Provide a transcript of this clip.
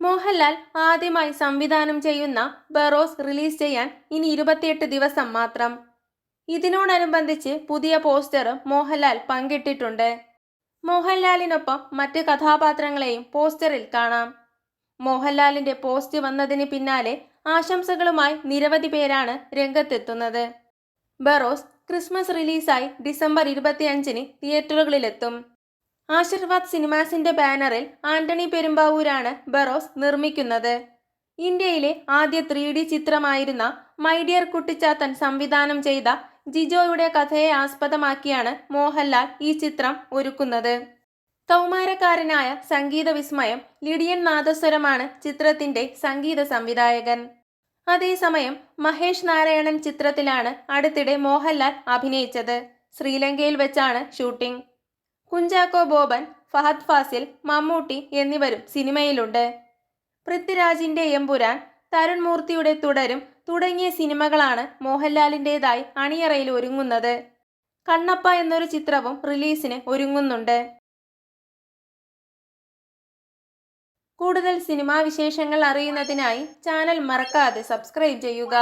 മോഹൻലാൽ ആദ്യമായി സംവിധാനം ചെയ്യുന്ന ബറോസ് റിലീസ് ചെയ്യാൻ ഇനി ഇരുപത്തിയെട്ട് ദിവസം മാത്രം. ഇതിനോടനുബന്ധിച്ച് പുതിയ പോസ്റ്റർ മോഹൻലാൽ പങ്കിട്ടിട്ടുണ്ട്. മോഹൻലാലിനൊപ്പം മറ്റ് കഥാപാത്രങ്ങളെയും പോസ്റ്ററിൽ കാണാം. മോഹൻലാലിന്റെ പോസ്റ്റ് വന്നതിന് പിന്നാലെ ആശംസകളുമായി നിരവധി പേരാണ് രംഗത്തെത്തുന്നത്. ബറോസ് ക്രിസ്മസ് റിലീസായി ഡിസംബർ ഇരുപത്തിയഞ്ചിന് തിയേറ്ററുകളിലെത്തും. ആശീർവാദ് സിനിമാസിന്റെ ബാനറിൽ ആന്റണി പെരുമ്പാവൂരാണ് ബറോസ് നിർമ്മിക്കുന്നത്. ഇന്ത്യയിലെ ആദ്യ ത്രീ ഡി ചിത്രമായിരുന്ന മൈ ഡിയർ കുട്ടിച്ചാത്തൻ സംവിധാനം ചെയ്ത ജിജോയുടെ കഥയെ ആസ്പദമാക്കിയാണ് മോഹൻലാൽ ഈ ചിത്രം ഒരുക്കുന്നത്. കൗമാരക്കാരനായ സംഗീത വിസ്മയം ലിഡിയൻ നാദസ്വരമാണ് ചിത്രത്തിന്റെ സംഗീത സംവിധായകൻ. അതേസമയം മഹേഷ് നാരായണൻ ചിത്രത്തിലാണ് അടുത്തിടെ മോഹൻലാൽ അഭിനയിച്ചത്. ശ്രീലങ്കയിൽ വെച്ചാണ് ഷൂട്ടിംഗ്. കുഞ്ചാക്കോ ബോബൻ ഫഹദ് ഫാസിൽ മമ്മൂട്ടി എന്നിവരും സിനിമയിലുണ്ട്. പൃഥ്വിരാജിന്റെ എമ്പുരാൻ തരുൺ മൂർത്തിയുടെ തുടരും തുടങ്ങിയ സിനിമകളാണ് മോഹൻലാലിന്റെതായി അണിയറയിൽ ഒരുങ്ങുന്നത്. കണ്ണപ്പ എന്നൊരു ചിത്രവും റിലീസിന് ഒരുങ്ങുന്നുണ്ട്. കൂടുതൽ സിനിമാ വിശേഷങ്ങൾ അറിയുന്നതിനായി ചാനൽ മറക്കാതെ സബ്സ്ക്രൈബ് ചെയ്യുക.